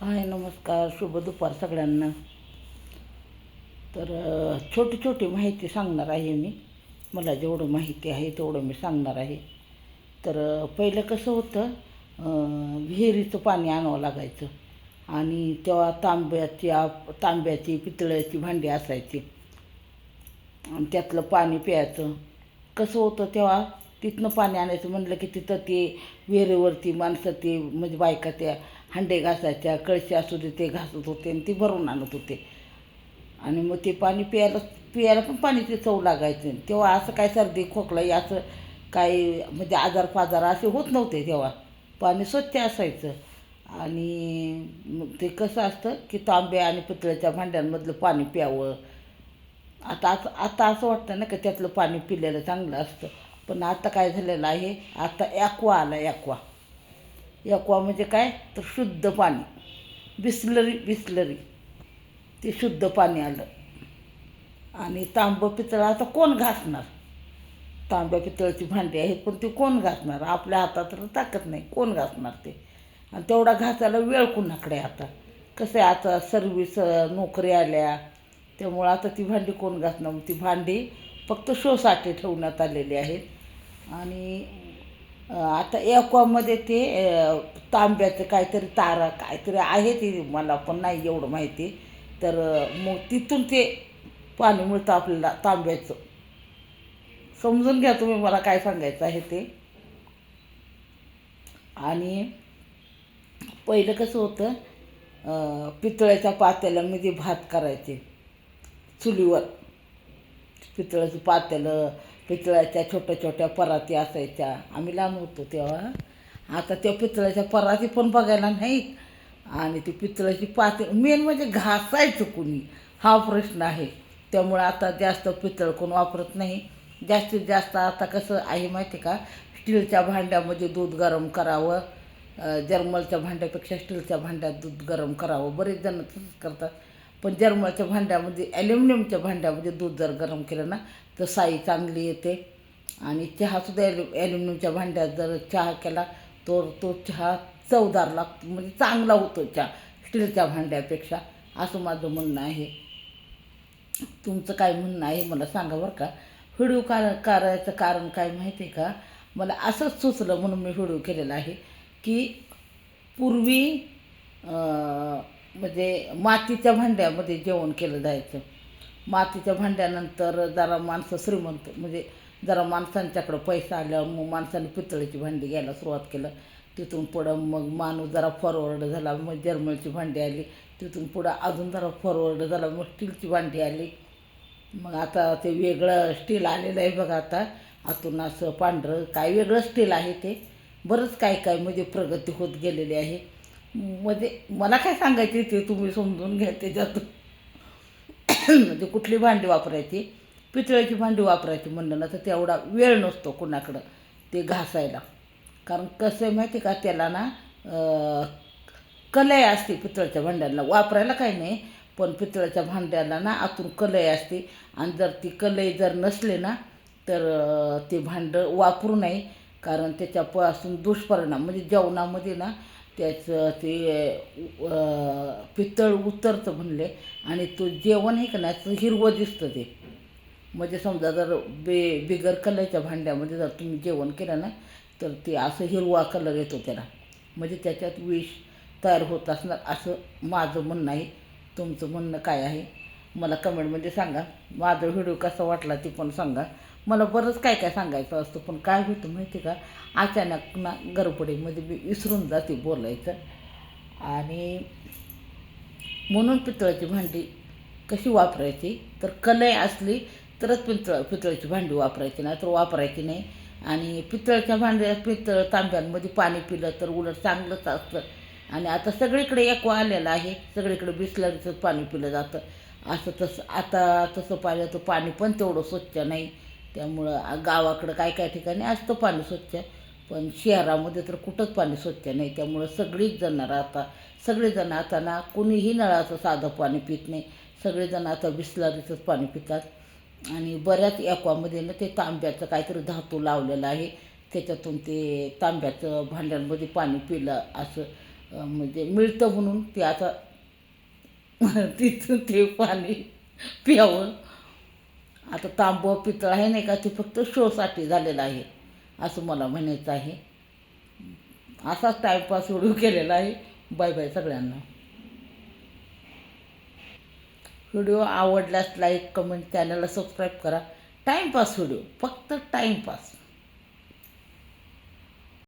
हाय नमस्कार शुभ दुपार सगळ्यांना. तर छोटी छोटी माहिती सांगणार आहे मी. मला जेवढं माहिती आहे तेवढं मी सांगणार आहे. तर पहिलं कसं होतं विहिरीचं पाणी आणावं लागायचं. आणि तेव्हा तांब्याची आप- तांब्याची पितळ्याची भांडी असायची. आणि त्यातलं पाणी प्यायचं. कसं होतं तेव्हा तिथनं पाणी आणायचं म्हणलं की तिथं ते विहिरीवरती माणसं ते म्हणजे बायका त्या हांडे घासायच्या कळशी असू दे ते घासत होते आणि ते भरून आणत होते. आणि मग ते पाणी प्यायला प्यायला पण पाणीची चव लागायचं. तेव्हा असं काय सर्दी खोकला याचं असं काही म्हणजे आजार पाजार असे होत नव्हते तेव्हा. पाणी स्वच्छ असायचं. आणि मग ते कसं असतं की तांब्या आणि पितळ्याच्या भांड्यांमधलं पाणी प्यावं. आता असं आता असं वाटतं ना का त्यातलं पाणी पिलेलं चांगलं असतं. पण आता काय झालेलं आहे? आता ॲक्वा आला ॲक्वा. ॲक्वा म्हणजे काय? तर शुद्ध पाणी. बिसलरी बिसलरी. ते शुद्ध पाणी आलं. आणि तांबं पितळ आता कोण घासणार? तांब्या पितळची भांडी आहेत पण ती कोण घासणार? आपल्या हातात तर ताकद नाही. कोण घासणार ते? आणि तेवढा घासायला वेळ कुणाकडे आता? कसं आहे आता सर्विस नोकरी आल्या. त्यामुळं आता ती भांडी कोण घासणार? मग ती भांडी फक्त शोसाठी ठेवण्यात आलेली आहेत. आणि आता एक्वामध्ये ते तांब्याचं काहीतरी तारा काहीतरी आहे ते मला पण नाही एवढं माहिती. तर मग तिथून ते पाणी मिळतं आपल्याला तांब्याचं. समजून घ्या तुम्ही मला काय सांगायचं आहे ते. आणि पहिलं कसं होतं पितळ्याच्या पातेल्यामध्ये भात करायचे. चुलीवर. पितळाचं पातेलं पितळाच्या छोट्या छोट्या पराती असायच्या. आम्ही लहान होतो तेव्हा. आता त्या पितळाच्या पराती पण बघायला नाहीत. आणि ती पितळाची पाती मेन म्हणजे घासायचं कुणी. हा प्रश्न आहे. त्यामुळे आता जास्त पितळ कोण वापरत नाही. जास्तीत जास्त आता कसं आहे माहिती का? स्टीलच्या भांड्यामध्ये दूध गरम करावं. जर्मलच्या भांड्यापेक्षा स्टीलच्या भांड्यात दूध गरम करावं. बरेच जण तसंच करतात. पण जर्मलच्या भांड्यामध्ये ॲल्युमिनियमच्या भांड्यामध्ये दूध जर गरम केलं ना तर साई चांगली येते. आणि चहासुद्धा ॲल्यु ॲल्युमिनियमच्या भांड्यात जर चहा केला तर तो चहा चवदार लागतो. म्हणजे चांगला होतो चहा स्टीलच्या भांड्यापेक्षा. असं माझं म्हणणं आहे. तुमचं काय म्हणणं आहे मला सांगा बरं का? व्हिडिओ कार करायचं कारण काय माहिती आहे का? मला असंच सुचलं म्हणून मी व्हिडिओ केलेला आहे की पूर्वी म्हणजे मातीच्या भांड्यामध्ये जेवण केलं जायचं. मातीच्या भांड्यानंतर जरा माणसं श्रीमंत म्हणजे जरा माणसांच्याकडं पैसा आल्यावर मग माणसाने पितळीची भांडी घ्यायला सुरुवात केलं. तिथून पुढं मग माणूस जरा फॉरवर्ड झाला मग जर्मलची भांडी आली. तिथून पुढं अजून जरा फॉरवर्ड झाला मग स्टीलची भांडी आली. मग आता ते वेगळं स्टील आलेलं आहे बघा आता. आतून असं पांढरं काय वेगळं स्टील आहे ते. बरंच काय काय म्हणजे प्रगती होत गेलेली आहे. म्हणजे मला काय सांगायचे ते तुम्ही समजून घ्या त्याच्यातून. म्हणजे कुठली भांडी वापरायची? पितळ्याची भांडी वापरायची म्हणलं ना तर तेवढा वेळ नसतो कुणाकडं ते घासायला. कारण कसं आहे माहिती का त्याला ना कलय असते पितळच्या भांड्याला वापरायला काही नाही पण पितळ्याच्या भांड्याला ना आतून कलय असते. आणि जर ती कलय जर नसले ना तर ते भांडं वापरू नये. कारण त्याच्यापासून दुष्परिणाम म्हणजे जेवणामध्ये ना त्याचं ते पितळ उतरतं म्हणले. आणि तो जेवण आहे का नाही हिरवं दिसतं ते. म्हणजे समजा जर बे बिगर कलरच्या भांड्यामध्ये जर तुम्ही जेवण केलं ना तर ते असं हिरवा कलर येतो त्याला. म्हणजे त्याच्यात विष तयार होत असणार असं माझं म्हणणं आहे. तुमचं म्हणणं काय आहे? मला कमेंटमध्ये सांगा. माझा व्हिडिओ कसा वाटला ते पण सांगा. मला बरंच काय काय सांगायचं असतं पण काय होतं माहिती का? अचानक ना गरबडीमध्ये मी विसरून जाते बोलायचं. आणि म्हणून पितळाची भांडी कशी वापरायची? तर कलय असली तरच पितळ पितळाची भांडी वापरायची नाही तर वापरायची नाही. आणि पितळच्या भांड्या पितळ तांब्यांमध्ये पाणी पिलं तर उलट चांगलंच असतं. आणि आता सगळीकडे एकवा आलेलं आहे. सगळीकडे बिस्लरीचंच पाणी पिलं जातं. असं तसं आता तसं पाहिलं तर पाणी पण तेवढं स्वच्छ नाही. त्यामुळं गावाकडं काय काय ठिकाणी असतं पाणी स्वच्छ. पण शहरामध्ये तर कुठंच पाणी स्वच्छ नाही. त्यामुळं सगळीच जणं आता सगळेजण आता ना कुणीही नळाचं साधं पाणी पित नाही. सगळेजण आता बिसलारीचंच पाणी पितात. आणि बऱ्याच ॲक्वामध्ये ना ते तांब्याचं काहीतरी धातू लावलेलं आहे. त्याच्यातून ते तांब्याचं भांड्यांमध्ये पाणी पिलं असं म्हणजे मिळतं म्हणून ते आता तिथून ते पाणी प्यावं. आता तांबं पितळ आहे नाही का ते फक्त शोसाठी झालेलं आहे असं मला म्हणायचं आहे. असाच टाईमपास सुरू केलेला आहे. बाय बाय सगळ्यांना. व्हिडिओ आवडल्यास लाईक कमेंट चॅनलला सबस्क्राईब करा. टाईमपास व्हिडिओ फक्त टाईमपास